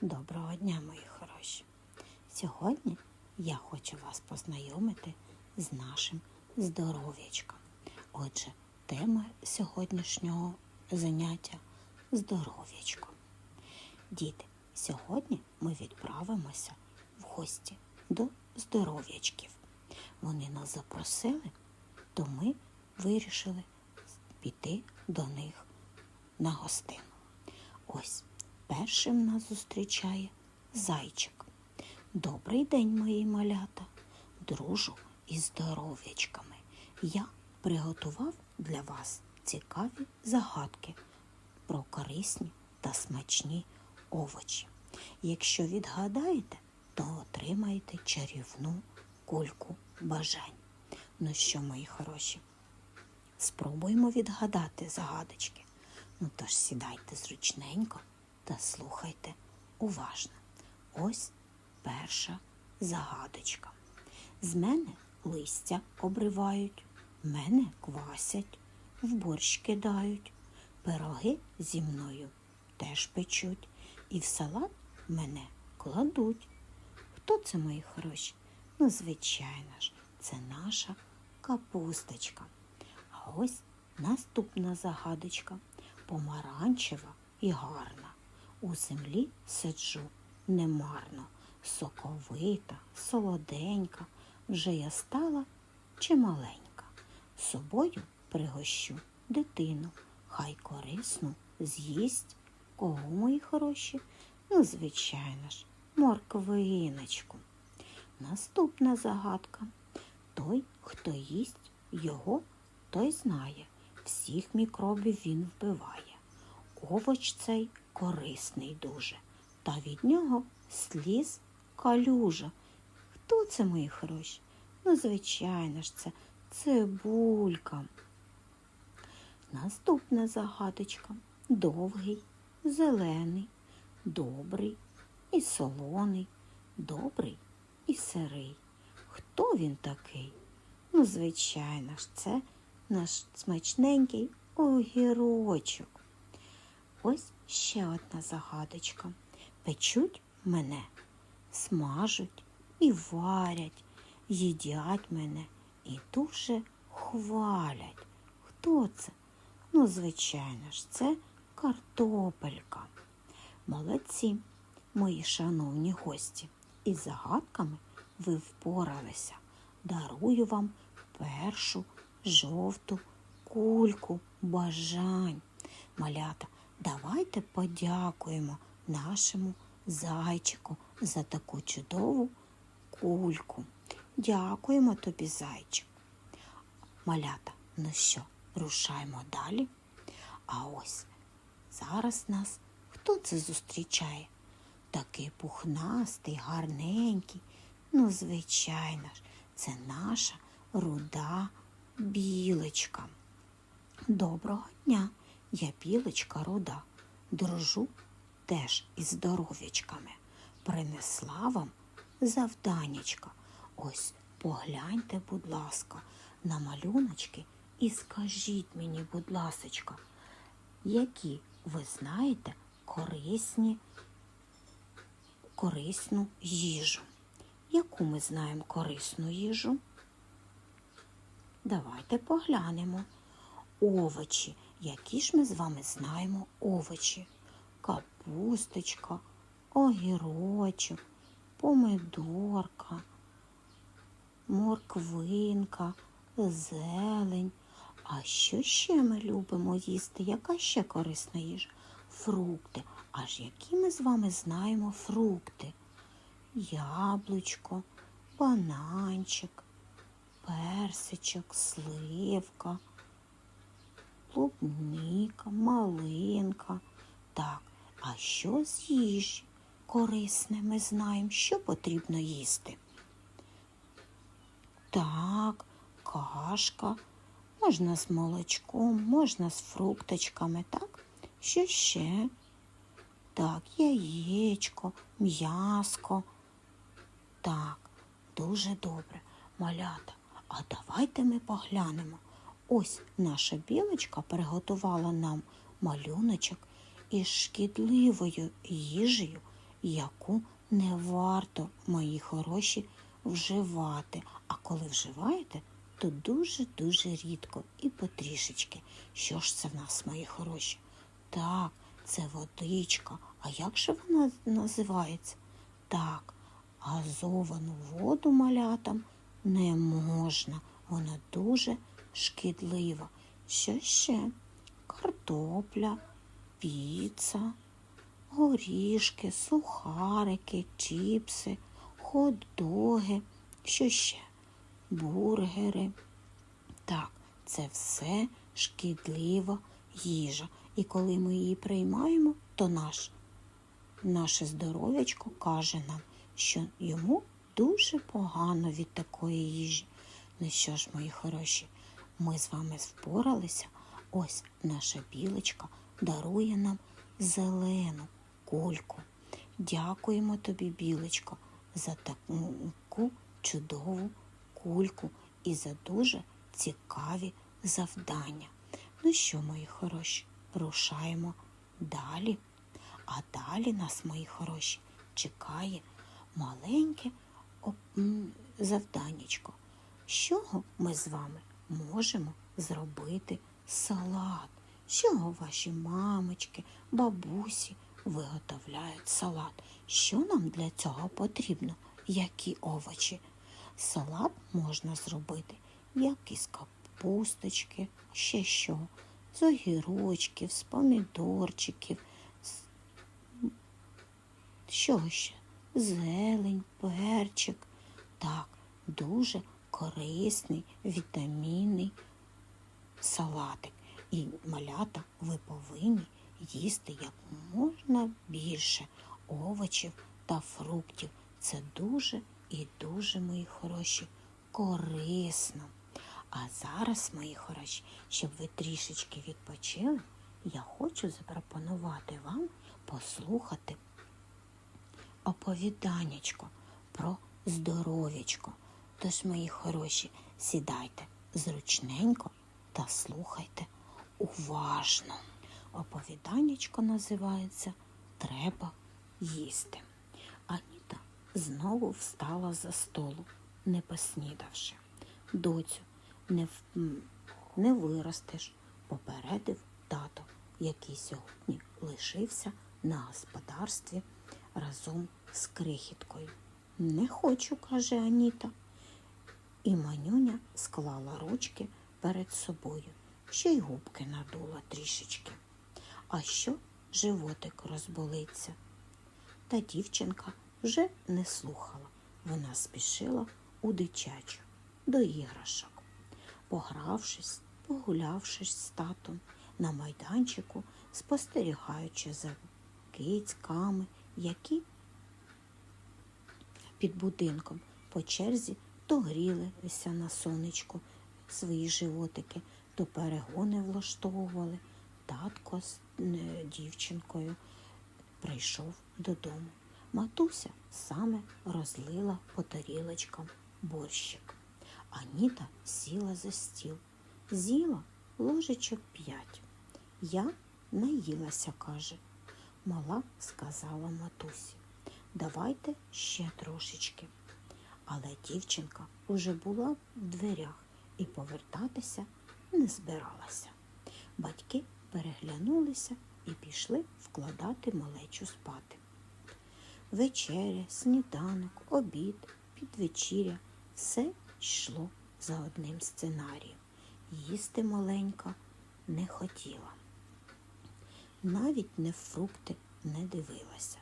Доброго дня, мої хороші! Сьогодні я хочу вас познайомити з нашим здоров'ячком. Отже, тема сьогоднішнього заняття здоров'ячко. Діти, сьогодні ми відправимося в гості до здоров'ячків. Вони нас запросили, то ми вирішили піти до них на гостину. Ось першим нас зустрічає зайчик. Добрий день, мої малята, дружу із здоров'ячками. Я приготував для вас цікаві загадки про корисні та смачні овочі. Якщо відгадаєте, то отримаєте чарівну кульку бажань. Ну що, мої хороші, спробуємо відгадати загадочки. Ну тож сідайте зручненько та слухайте уважно. Ось перша загадочка. З мене листя обривають, мене квасять, в борщ кидають, пироги зі мною теж печуть, і в салат мене кладуть. Хто це, мої хороші? Ну, звичайно ж, це наша капусточка. А ось наступна загадочка помаранчева і гарна. У землі сиджу немарно, соковита, солоденька, вже я стала чималенька. Собою пригощу дитину, хай корисну з'їсть. Кого, мої хороші? Ну, звичайно ж, морквиночку. Наступна загадка. Той, хто їсть його, той знає. Всіх мікробів він вбиває. Овоч цей корисний дуже, та від нього сліз калюжа. Хто це, мої хороші? Ну, звичайно ж, це цибулька. Наступна загадочка. Довгий, зелений, добрий і солоний, добрий і сирий. Хто він такий? Ну, звичайно ж, це наш смачненький огірочок. Ось ще одна загадочка. Печуть мене, смажуть і варять, їдять мене і дуже хвалять. Хто це? Ну, звичайно ж, це картопелька. Молодці, мої шановні гості, із загадками ви впоралися. Дарую вам першу жовту кульку бажань. Малята, давайте подякуємо нашому зайчику за таку чудову кульку. Дякуємо тобі, зайчик. Малята, ну що, рушаємо далі? А ось зараз нас хто це зустрічає? Такий пухнастий, гарненький. Ну, звичайно ж, це наша руда білочка. Доброго дня, я білочка руда, дружу теж із здоров'ячками. Принесла вам завданечка. Ось погляньте, будь ласка, на малюночки і скажіть мені, будь ласочка, які ви знаєте корисні, корисну їжу. Яку ми знаємо корисну їжу? Давайте поглянемо. Овочі. Які ж ми з вами знаємо овочі? Капусточка, огірочок, помидорка, морквинка, зелень. А що ще ми любимо їсти? Яка ще корисна їжа? Фрукти. Аж які ми з вами знаємо фрукти? Яблучко, бананчик, персичок, сливка, клубника, малинка. Так, а що з їжі корисне ми знаємо, що потрібно їсти? Так, кашка, можна з молочком, можна з фрукточками, так? Що ще? Так, яєчко, м'яско. Так, дуже добре, малята. А давайте ми поглянемо. Ось наша білочка приготувала нам малюночок із шкідливою їжею яку не варто, мої хороші, вживати. А коли вживаєте, то дуже-дуже рідко і потрішечки. Що ж це в нас, мої хороші? Так, це водичка. А як же вона називається? Так, газовану воду малятам не можна. Вона дуже шкідлива. Що ще? Картопля, піца, горішки, сухарики, чіпси, хот-доги. Що ще? Бургери. Так, це все шкідлива їжа. І коли ми її приймаємо, то наш, наше здоров'ячко каже нам, що йому дуже погано від такої їжі. Ну що ж, мої хороші, ми з вами впоралися. Ось наша білочка дарує нам зелену кульку. Дякуємо тобі, білочко, за таку чудову кульку і за дуже цікаві завдання. Ну що, мої хороші, рушаємо далі. А далі нас, мої хороші, чекає маленьке завданнячко. З чого ми з вами можемо зробити салат? Чого ваші мамочки, бабусі виготовляють салат? Що нам для цього потрібно? Які овочі? Салат можна зробити як із капусточки, ще що, з огірочків, з помідорчиків, з... що ще? Зелень, перчик. Так, дуже корисний, вітамінний салатик. І малята ви повинні їсти як можна більше овочів та фруктів. Це дуже і дуже, мої хороші, корисно. А зараз, мої хороші, щоб ви трішечки відпочили, я хочу запропонувати вам послухати оповіданнячко про здоров'ячко. Тож, мої хороші, сідайте зручненько та слухайте уважно. Оповіданнячко називається Треба їсти. Аніта знову встала за столу, не поснідавши. Доцю, не, в... не виростеш, попередив тато, який сьогодні лишився на господарстві разом з крихіткою. Не хочу, каже Аніта. І манюня склала ручки перед собою, ще й губки надула трішечки. А що животик розболиться? Та дівчинка вже не слухала. Вона спішила у дитячу до іграшок. Погравшись, погулявшись з татом на майданчику, спостерігаючи за кицьками, які під будинком по черзі то грілися на сонечку свої животики, то перегони влаштовували. Татко з дівчинкою прийшов додому. Матуся саме розлила по тарілочкам борщик. Аніта сіла за стіл, з'їла ложечок п'ять. Я наїлася, каже. Мала сказала матусі. Давайте ще трошечки. Але дівчинка уже була в дверях і повертатися не збиралася. Батьки переглянулися і пішли вкладати малечу спати. Вечеря, сніданок, обід, підвечіря все йшло за одним сценарієм. Їсти маленька не хотіла. Навіть не фрукти не дивилася.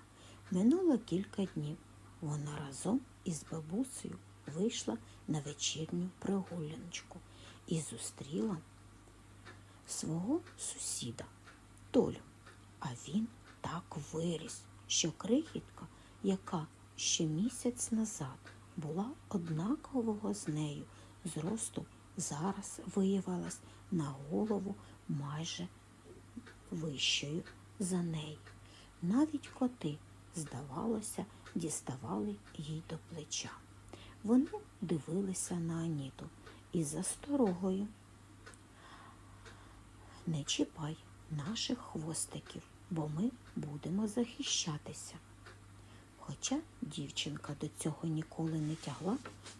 Минуло кілька днів. Вона разом із бабусею вийшла на вечірню прогуляночку і зустріла свого сусіда Толю. А він так виріс, що крихітка, яка ще місяць назад була однакового з нею зросту, зараз виявилась на голову майже вищою за неї. Навіть коти, здавалося, діставали їй до плеча. Вони дивилися на Аніту із засторогою. Не чіпай наших хвостиків, бо ми будемо захищатися. Хоча дівчинка до цього ніколи не тягла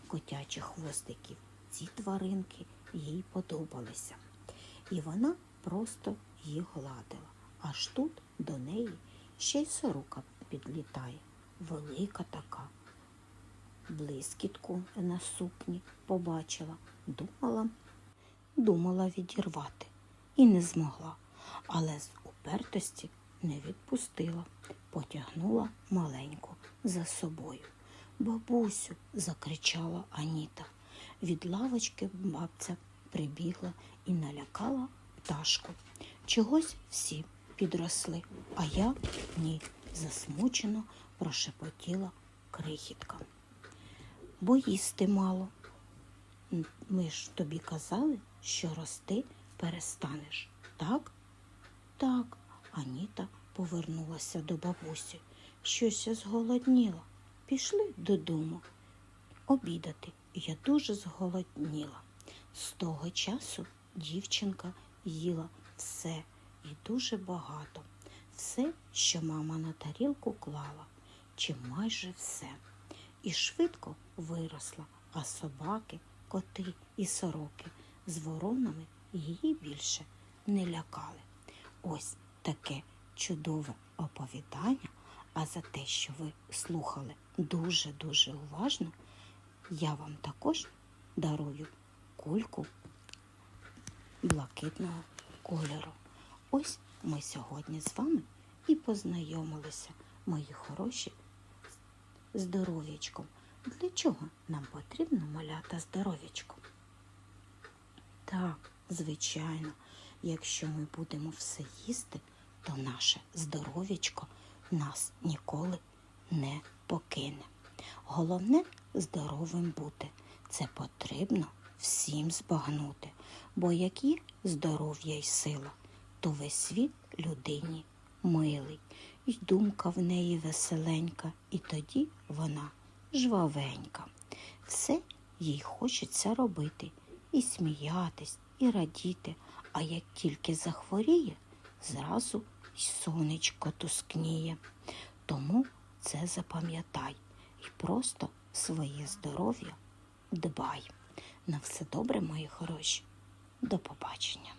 котячих хвостиків, ці тваринки їй подобалися. І вона просто їх гладила. Аж тут до неї ще й сорока підлітає, велика така. Блискітку на сукні побачила, думала, думала відірвати і не змогла, але з упертості не відпустила, потягнула маленьку за собою. Бабусю, закричала Аніта. Від лавочки бабця прибігла і налякала пташку. Чогось всі підросли, а я ні, засмучено прошепотіла крихітка. Бо їсти мало. Ми ж тобі казали, що рости перестанеш, так? Так, Аніта повернулася до бабусі. Щось зголодніла. Пішли додому обідати. Я дуже зголодніла. З того часу дівчинка їла все і дуже багато. Все, що мама на тарілку клала, чи майже все. І швидко виросла, а собаки, коти і сороки з воронами її більше не лякали. Ось таке чудове оповідання. А за те, що ви слухали дуже-дуже уважно, я вам також дарую кульку блакитного кольору. Ось ми сьогодні з вами і познайомилися, мої хороші, здоров'ячком. Для чого нам потрібно маляти здоров'ячком? Так, звичайно, якщо ми будемо все їсти, то наше здоров'ячко нас ніколи не покине. Головне здоровим бути. Це потрібно всім збагнути, бо як є здоров'я й сила, то весь світ людині милий, і думка в неї веселенька, і тоді вона жвавенька. Все їй хочеться робити, і сміятись, і радіти, а як тільки захворіє, зразу й сонечко тускніє. Тому це запам'ятай і просто своє здоров'я дбай. На все добре, мої хороші. До побачення.